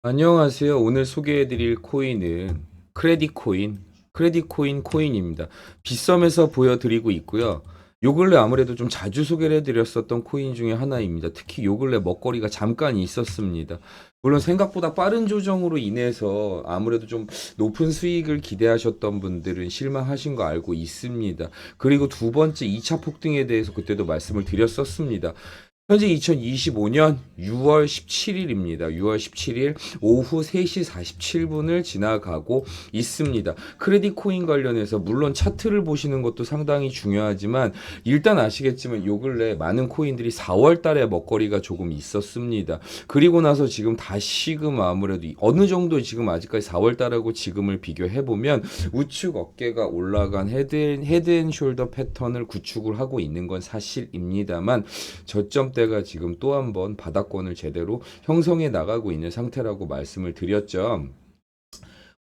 안녕하세요. 오늘 소개해드릴 코인은 크레딧 코인, 크레딧 코인 코인입니다. 빗썸에서 보여드리고 있고요. 요 근래 아무래도 좀 자주 소개를 해드렸었던 코인 중에 하나입니다. 특히 요 근래 먹거리가 잠깐 있었습니다. 물론 생각보다 빠른 조정으로 인해서 아무래도 좀 높은 수익을 기대하셨던 분들은 실망하신 거 알고 있습니다. 그리고 두 번째 2차 폭등에 대해서 그때도 말씀을 드렸었습니다. 현재 2025년 6월 17일입니다. 6월 17일 오후 3시 47분을 지나가고 있습니다. 크레딧 코인 관련해서 물론 차트를 보시는 것도 상당히 중요하지만 일단 아시겠지만 요 근래 많은 코인들이 4월 달에 먹거리가 조금 있었습니다. 그리고 나서 지금 다시금 아무래도 이- 어느 정도 지금 아직까지 4월 달하고 지금을 비교해 보면 우측 어깨가 올라간 헤드 헤드 앤 숄더 패턴을 구축을 하고 있는 건 사실입니다만 저점 대가 지금 또 한 번 바닥권을 제대로 형성해 나가고 있는 상태라고 말씀을 드렸죠.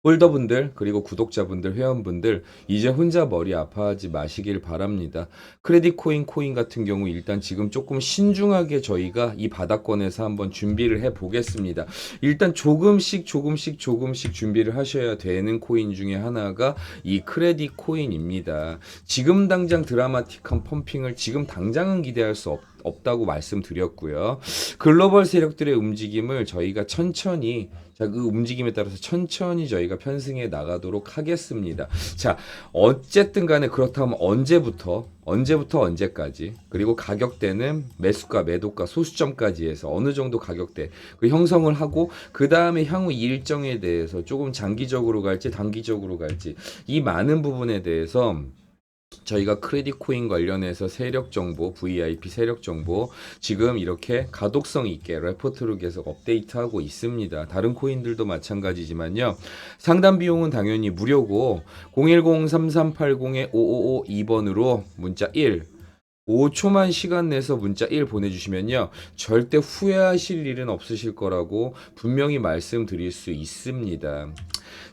홀더분들 그리고 구독자분들 회원분들 이제 혼자 머리 아파하지 마시길 바랍니다. 크레딧 코인 코인 같은 경우 일단 지금 조금 신중하게 저희가 이 바닥권에서 한번 준비를 해 보겠습니다. 일단 조금씩 조금씩 조금씩 준비를 하셔야 되는 코인 중에 하나가 이 크레딧 코인입니다. 지금 당장 드라마틱한 펌핑을 지금 당장은 기대할 수 없, 없다고 말씀드렸고요. 글로벌 세력들의 움직임을 저희가 천천히 자, 그 움직임에 따라서 천천히 저희가 편승해 나가도록 하겠습니다. 자, 어쨌든 간에 그렇다면 언제부터, 언제부터 언제까지, 그리고 가격대는 매수가, 매도가, 소수점까지 해서 어느 정도 가격대, 그 형성을 하고, 그 다음에 향후 일정에 대해서 조금 장기적으로 갈지, 단기적으로 갈지, 이 많은 부분에 대해서 저희가 크레딧 코인 관련해서 세력 정보, VIP 세력 정보 지금 이렇게 가독성 있게 레포트를 계속 업데이트하고 있습니다. 다른 코인들도 마찬가지지만요. 상담 비용은 당연히 무료고 010-3380-5552번으로 문자 1 5초만 시간 내서 문자 1 보내주시면요. 절대 후회하실 일은 없으실 거라고 분명히 말씀드릴 수 있습니다.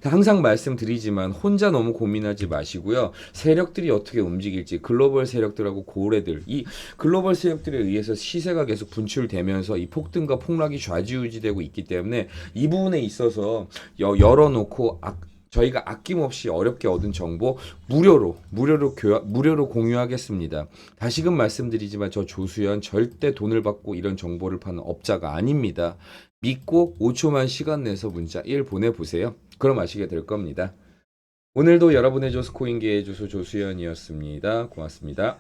항상 말씀드리지만 혼자 너무 고민하지 마시고요. 세력들이 어떻게 움직일지 글로벌 세력들하고 고래들 이 글로벌 세력들에 의해서 시세가 계속 분출되면서 이 폭등과 폭락이 좌지우지되고 있기 때문에 이 부분에 있어서 여- 열어놓고 아, 저희가 아낌없이 어렵게 얻은 정보 무료로 무료로 교화, 무료로 공유하겠습니다. 다시금 말씀드리지만 저 조수연 절대 돈을 받고 이런 정보를 파는 업자가 아닙니다. 믿고 5초만 시간 내서 문자 1 보내 보세요. 그럼 아시게 될 겁니다. 오늘도 여러분의 조스코인계의 주소 조수연이었습니다. 고맙습니다.